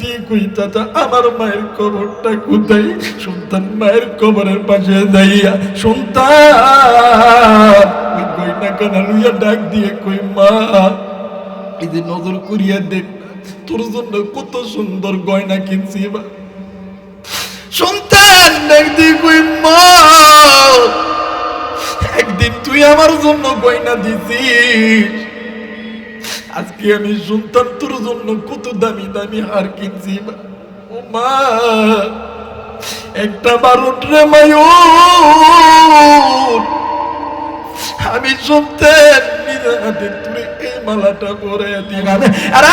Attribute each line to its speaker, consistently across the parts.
Speaker 1: দিয়ে কই আমার মায়ের কবরটা কোথায়? সন্তান মায়ের কবরের পাশে সন্তান। কানা ডাক দিয়ে কই মা, এই যে নজর করিয়া দেখ, তোর জন্য কত সুন্দর গয়না কিনছি বা সন্তান ডাক দিয়ে কই মা, একদিন তুই আমার জন্য গয়না দিছিস। আজকে আমি সন্তান তোর জন্য কত দামি দামি হার কিনছি। মা একটা বারুট রে মায়ুর। আমি সন্তান নিজের হাতে তুলে এই মালাটা পরে দিলাম। আর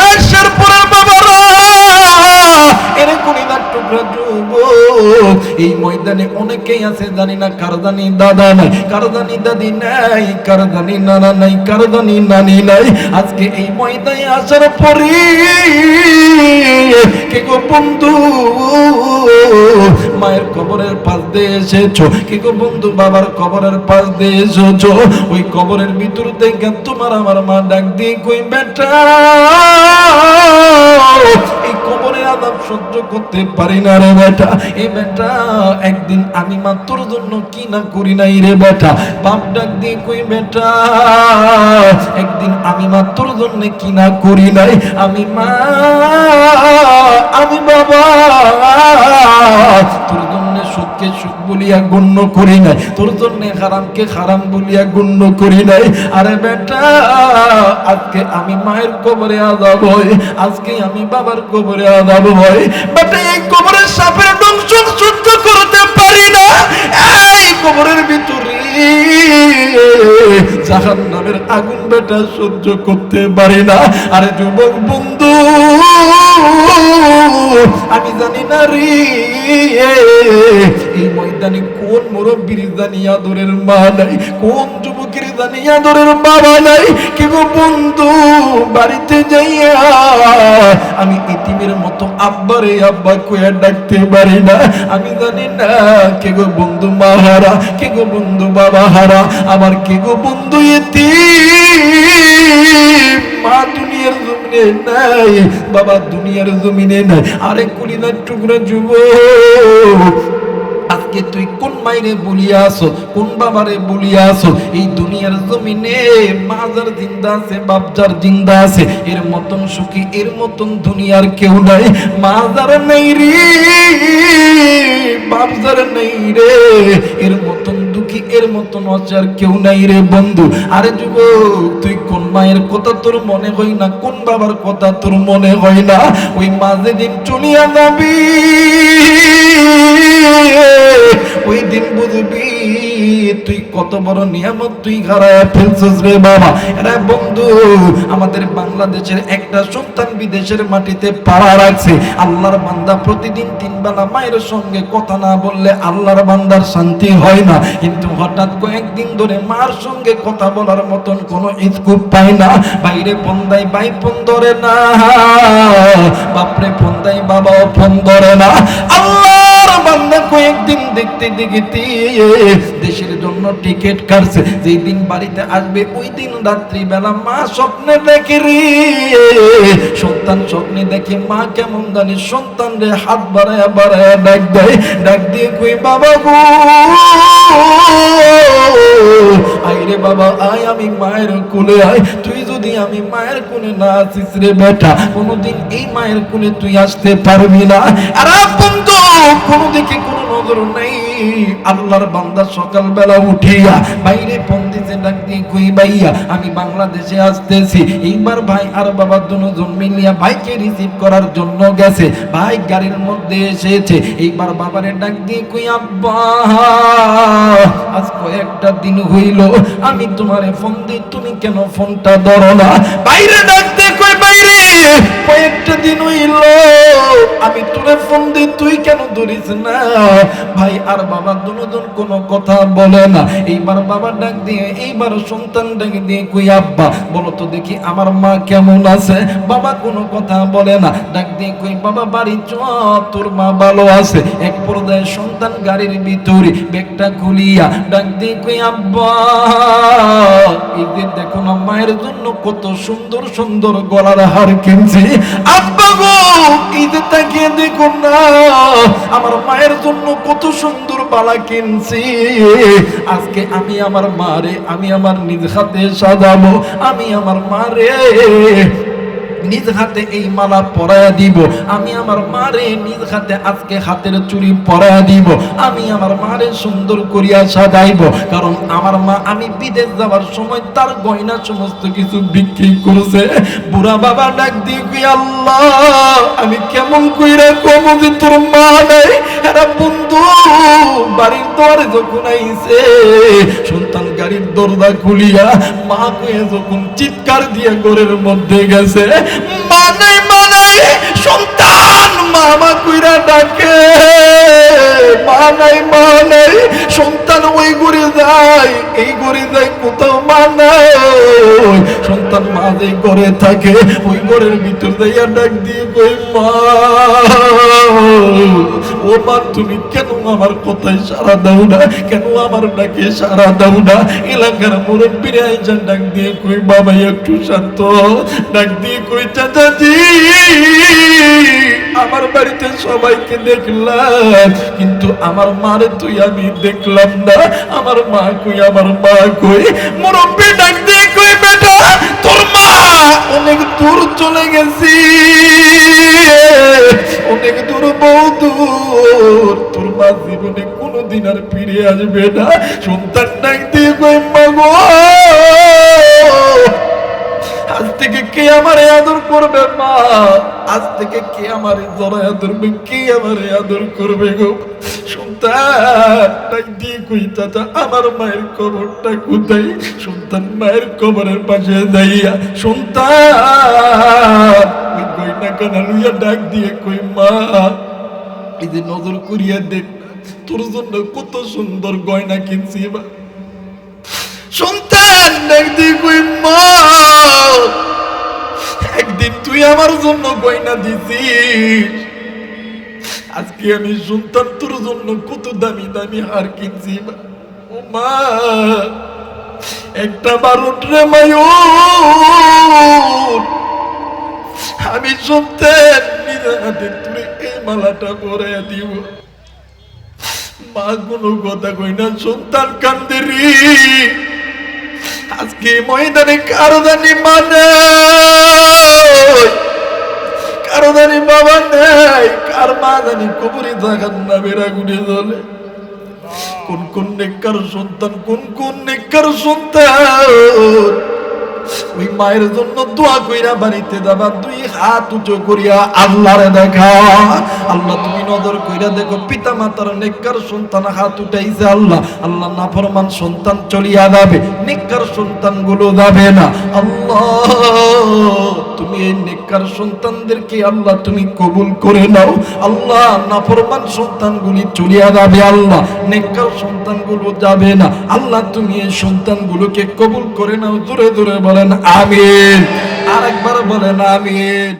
Speaker 1: পরে বাবারা! টুকরা যুব এই ময়দানে অনেকেই আছে, জানি না কারদানি দাদা নাই কারদানি দাদি নাই কারদানি নানা নাই কারদানি নানি নাই। আজকে এই ময়দানে আসার পরে কে গো বন্ধু, মায়ের কবরের পাশ দিয়ে এসেছ, কে গো বন্ধু, বাবার কবরের পাশ দিয়ে এসেছ, ওই কবরের ভিতর থেকে তোমার আমার মা ডাক দিয়ে কই বেটা, এই কবরের আদাব সহ্য করতে পারি না রে বেটা। এই বেটা, একদিন আমি মা তোর জন্য কি না করি নাই রে বেটা? বাপ ডাক দিয়ে কই বেটা, একদিন আমি মা তোর জন্য কি না করি নাই? আমি মা, আমি বাবা, তোর জন্য সুখকে সুখ বলিয়া গণ্য করি নাই, তোর জন্য হারামকে হারাম বলিয়া গণ্য করি নাই। আরে বেটা, আজকে আমি মায়ের কবরে আদাব আজকে আমি বাবার কবরে আদাব হয় সহ্য করতে পারি না। নামের আগুন বেটা সহ্য করতে পারি না। আরে যুবক বন্ধু, আমি জানি না রে, এই ময়দানে কোন মুরব্বীর জানি আদরের মা নাই, কোন জানি আদরের বাবা নাই কে গো বন্ধু বাড়িতে যাইয়া। আমি ইতিমের মতো আব্বারে আব্বা কইয়া ডাকতে পারি না। আমি জানি না কে গো বন্ধু মা হারা কে গো বন্ধু বাবা হারা আবার কে গো বন্ধু এতিম। মা দুনিয়ার জমিনে নাই, বাবা দুনিয়ার জমিনে নাই। আরে কুলিনার টুকরা যুব আজকে তুই কোন মাইরে বলিয়া আসো কোন বাবারে বলিয়া আসো এই দুনিয়ার জমিনে মাজার জিন্দা আছে, বাপজার জিন্দা আছে, এর মতন সুখী, এর মতন দুনিয়ার কেউ নাই। মাজার নেই রে, বাপজার নেই রে, এর মতন দুঃখী, এর মতন অচার কেউ নাই রে বন্ধু। আরে যুবক, তুই কোন মায়ের কথা তোর মনে হয় না, কোন বাবার কথা তোর মনে হয় না? ওই মাঝে দিন চলিয়া যাবি। ওই দিন বুঝবি, তুই কত বড় নিয়ামত, তুই ফেলছিস রে বাবা। এরা বন্ধু, আমাদের বাংলাদেশের একটা সন্তান বিদেশের মাটিতে পাড়া রাখছে। আল্লাহর বান্দা প্রতিদিন তিন বেলা মায়ের সঙ্গে কথা না বললে আল্লাহর বান্দার শান্তি হয় না। কিন্তু হঠাৎ কয়েকদিন ধরে মার সঙ্গে কথা বলার মতন কোনো ইস্কুপ পায় না। বাইরে ফোন দেয় বাই ফোন ধরে না, বাপরে ফোন দেয় বাবাও ফোন ধরে না। আল্লাহর বান্দা কয়েকদিন দেখতে দেখতে দেশের জন্য টিকিট কাটছে। যেই দিন বাড়িতে আসবে, ওই দিন রাত্রি বেলা মা স্বপ্নে দেখে রে। সন্তান স্বপ্নে দেখে মা কেমন জানি সন্তান রে হাত বাড়ায় বাড়ায় ডাক দেয়। ডাক দিয়ে কই, বাবা গো আইরে বাবা, আয় আমি মায়ের কোলে আয়। তুই যদি আমি মায়ের কোলে না আসিস রে বেটা, কোনোদিন এই মায়ের কোলে তুই আসতে পারবি না। আর বন্ধু আমি বাংলাদেশে আসতেছি। এইবার ভাই আর বাবা দুজন মিলিয়া ভাইকে রিসিভ করার জন্য গেছে। ভাই গাড়ির মধ্যে এসেছে। এইবার বাবারে ডাক দিয়ে কই, আব্বা, আজ কয়েকটা দিন হইল, আমি তোমারে ফোন দিই, তুমি কেন ফোনটা ধরো না? বাইরে ডাক দিয়ে কই বাইরে কয়েকটা দিন হইল আমি তোর ফোন দি তুই কেন ধরিস না? ভাই, আর বাবা দুজন কোনো কথা বলে না। এইবার বাবা ডাক দিয়ে, এইবার সন্তান ডাক দিয়ে কই, আব্বা, বলো তো দেখি আমার মা কেমন আছে? বাবা কোনো কথা বলে না। ডাক দিয়ে কই, বাবা, বাড়ি চ, তোর মা ভালো আছে। এক পর্যায়ে সন্তান গাড়ির ভিতরে ব্যাগটা খুলিয়া ডাক দিয়ে কই, আব্বা যে দেখো না, মায়ের জন্য কত সুন্দর সুন্দর গলার হার কিনছি। আব্বা গো, এই যে তাকিয়ে দেখুন না। আমার মায়ের জন্য কত সুন্দর বালা কিনছি। আজকে আমি আমার মারে, আমি আমার নিজ হাতে সাজাবো, আমি আমার মারে। নিজ হাতে এই মালা পরায়া দিব। আমি আমার মারে নিজ হাতে আজকে হাতের চুড়ি পরায়া দিব। আমি আমার মারে সুন্দর করিয়া সাজাইব। কারণ আমার মা আমি বিদেশ যাওয়ার সময় তার গয়না সমস্ত কিছু বিক্রি করছে। বুড়া বাবা ডাক দিবি, আল্লাহ, আমি কেমন কইরা কম যে তোর মা নাই? এরা বন্ধু বাড়ির দোয়ারে যখন আইছে, সন্তান গাড়ির দরজা খুলিয়া মা কয়ে যখন চিৎকার দিয়ে ঘরের মধ্যে গেছে মানে মানে সন্তান, মামা কইরা ডাকে মা নাই সন্তান ওই ঘরে যায়, এই ঘরে যায় কোথাও মা নাই। সন্তান মা যে ঘরে থাকে, ওই ঘরের ভিতর যাইয়া ডাক দিয়ে কই মা, ও মা, তুমি কেন আমার কথায় সারা দাও না? কেন আমার ডাকে সারা দাও না? এলাকার মুরব্বীরা আইসা ডাক দিয়ে কই বাবা, একটু শান্ত। ডাক দিয়ে কই চাচাজি আমার বাড়িতে সবাইকে দেখলাম, কিন্তু আমার মারে তুই আমি দেখলাম না। আমার মা কই, আমার মা কই? মুরব্বী ডাক দিয়ে কই, বেটা, তোর মা অনেক দূর চলে গেছি। অনেক দূর বহু দূর। তোর মা জীবনে কোনোদিন আর ফিরে আসবে না। সন্তান ডাক দিয়ে কই মাগো আজ থেকে কে আমারে আদর করবে, মা? আজ থেকে কে আমারে জড়ায় ধরবে কে আমারে আদর করবে গো? দিয়ে মায়ের কবরের পাশে যাইয়া সন্তান। ডাক দিয়ে কই মা, এই যে নজর করিয়া দেখ, তোর জন্য কত সুন্দর গয়না কিনছি বা সন্তান কই মা, একদিন তুই আমার জন্য গয়না দিছিস। আজকে আমি সন্তান তোর জন্য কত দামি দামি হার কিনছি, মা। একটা বারোট রে মায়ূর। আমি সন্তান নিজের হাতে তুলে এই মালাটা পরে দিব। মা, কোনো কথা কই না, সন্তান কান্দে আজকে ময়দানে কারও জানি মানে জানি বাবা নেই। কার মা জানি কবরে থাকার না বেড়া গুড়ে জলে কোন কোন নেককার সন্তান, কোন কোন নেককার সন্তান? ওই মায়ের জন্য দোয়া কইরা বাড়িতে যাবা, দুই হাত উঁচু করিয়া আল্লাহরে দেখা। আল্লাহ, তুমি নজর কইরা দেখো পিতা মাতার নেককার সন্তান হাত উঠাইছে আল্লাহ। আল্লাহ, নাফরমান সন্তান চলিয়া যাবে, নেককার সন্তানগুলো যাবে না। আল্লাহ, তুমি এই নেককার সন্তানদেরকে আল্লাহ, তুমি কবুল করে নাও। আল্লাহ, নাফরমান সন্তানগুলি চলিয়া যাবে আল্লাহ, নেককার সন্তানগুলো যাবে না। আল্লাহ, তুমি এই সন্তানগুলোকে কবুল করে নাও দূরে দূরে বলেন আমিন। আরেকবার বলেন আমিন।